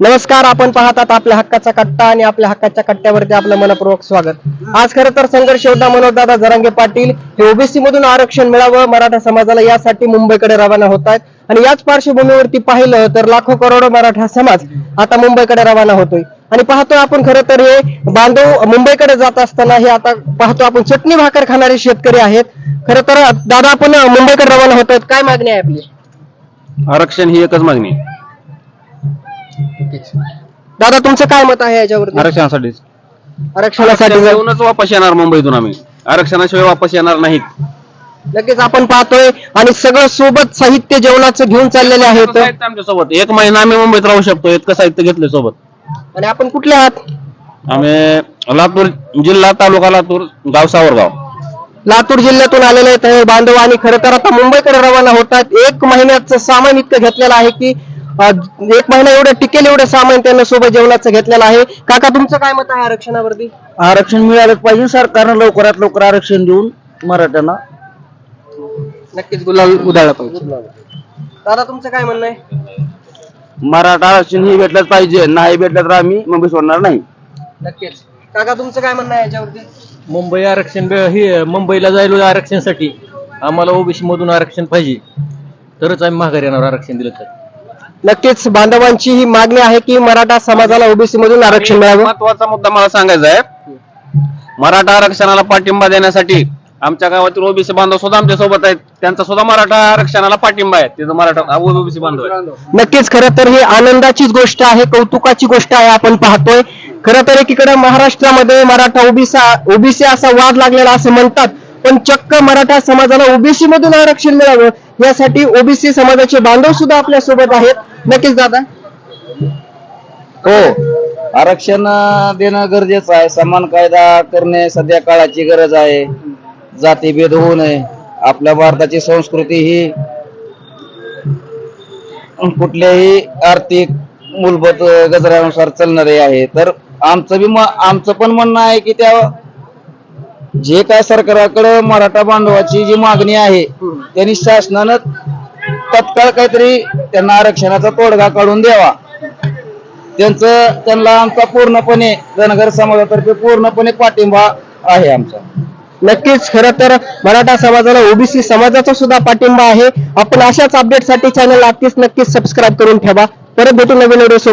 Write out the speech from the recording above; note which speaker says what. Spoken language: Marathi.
Speaker 1: नमस्कार आपण पाहतात आपल्या हक्काचा कट्टा आणि आपल्या हक्काच्या कट्ट्यावरती आपलं मनपूर्वक स्वागत. आज खरं तर संघर्ष योद्धा मनोजदादा जरांगे पाटील हे ओबीसी मधून आरक्षण मिळावं मराठा समाजाला यासाठी मुंबईकडे रवाना होत आहेत. आणि याच पार्श्वभूमीवरती पाहिलं तर लाखो करोडो मराठा समाज आता मुंबईकडे रवाना होतोय. आणि पाहतोय आपण खरं तर हे बांधव मुंबईकडे जात असताना हे आता पाहतो आपण चटणी भाकर खाणारे शेतकरी आहेत. खरं तर दादा आपण मुंबईकडे रवाना होत आहेत. काय मागणी आहे आपली?
Speaker 2: आरक्षण ही एकच मागणी
Speaker 1: दादा तुमचं काय मत आहे
Speaker 2: आरक्षणासाठीच.
Speaker 1: आरक्षणासाठी जर-
Speaker 2: येऊनच वापस येणार मुंबईतून आम्ही. आरक्षणाशिवाय वापस येणार नाहीत.
Speaker 1: लगेच आपण पाहतोय आणि सगळं सोबत साहित्य जेवणाचं घेऊन चाललेले आहेत.
Speaker 2: आमच्यासोबत एक महिना आम्ही मुंबईत राहू शकतो. इतकं साहित्य घेतलं सोबत.
Speaker 1: आणि आपण कुठले आहात?
Speaker 2: आम्ही लातूर जिल्हा तालुका लातूर गाव सावरगाव.
Speaker 1: लातूर जिल्ह्यातून आलेले आहेत हे बांधव आणि खरं तर आता मुंबईकडे रवाना होतात. एक महिन्याचं सामान इतकं घेतलेलं आहे की एक महिना एवढं टिकेल एवढं सामान त्यांना सोबत जेवणाचं घेतलेलं आहे. काका तुमचं काय मत आहे आरक्षणावरती?
Speaker 3: आरक्षण मिळालंच पाहिजे सरकारनं लवकरात लवकर आरक्षण देऊन मराठ्यांना
Speaker 1: नक्कीच गुलाल उधाळला पाहिजे. दादा तुमचं काय म्हणणं आहे?
Speaker 3: मराठा आरक्षण ही भेटलंच पाहिजे नाही भेटलं तर आम्ही मुंबई सोडणार नाही.
Speaker 1: नक्कीच. काका तुमचं काय म्हणणं आहे याच्यावरती?
Speaker 4: मुंबई आरक्षण हे मुंबईला जायला आरक्षणासाठी आम्हाला ओबीसी मधून आरक्षण पाहिजे. तरच आम्ही माघारी येणार आरक्षण दिलं तर.
Speaker 1: नक्कीच बांधवांची ही मागणी आहे की मराठा समाजाला ओबीसी मधून आरक्षण मिळावं.
Speaker 2: महत्त्वाचा मुद्दा मला सांगायचा आहे. मराठा आरक्षणाला पाठिंबा देण्यासाठी आमच्या गावातील ओबीसी बांधव सुद्धा आमच्यासोबत आहेत. त्यांचा सुद्धा मराठा आरक्षणाला पाठिंबा आहे. तिथं मराठा ओबीसी बांधव आहे
Speaker 1: नक्कीच खरं तर ही आनंदाचीच गोष्ट आहे कौतुकाची गोष्ट आहे आपण पाहतोय. खरं तर एकीकडे महाराष्ट्रामध्ये मराठा ओबीसा ओबीसी असा वाद लागलेला असं म्हणतात. पण चक्क मराठा समाजाला ओबीसी मधून आरक्षण मिळावं यासाठी ओबीसी समाजाचे बांधव सुद्धा आपल्यासोबत आहेत. नक्कीच दादा?
Speaker 3: हो आरक्षण देणं गरजेचं आहे. समान कायदा करणे सध्या काळाची गरज आहे. जातीभेद होऊ नये. आपल्या भारताची संस्कृती ही कुठल्याही आर्थिक मूलभूत गजरानुसार चालणारे आहे. तर आमचं बी आमचं पण म्हणणं आहे की त्या जे काय सरकारकडे मराठा बांधवाची जी मागणी आहे त्यांनी शासनानं तत्काळ काहीतरी त्यांना आरक्षणाचा तोडगा काढून द्यावा. त्यांचं त्यांना आमचा पूर्णपणे धनगर समाजातर्फे पूर्णपणे पाठिंबा आहे आमचा.
Speaker 1: नक्कीच खरं तर मराठा समाजाला ओबीसी समाजाचा सुद्धा पाठिंबा आहे. आपण अशाच अपडेटसाठी चॅनल नक्कीच नक्कीच सबस्क्राईब करून ठेवा. परत भेटू नवीन व्हिडिओ सोबत.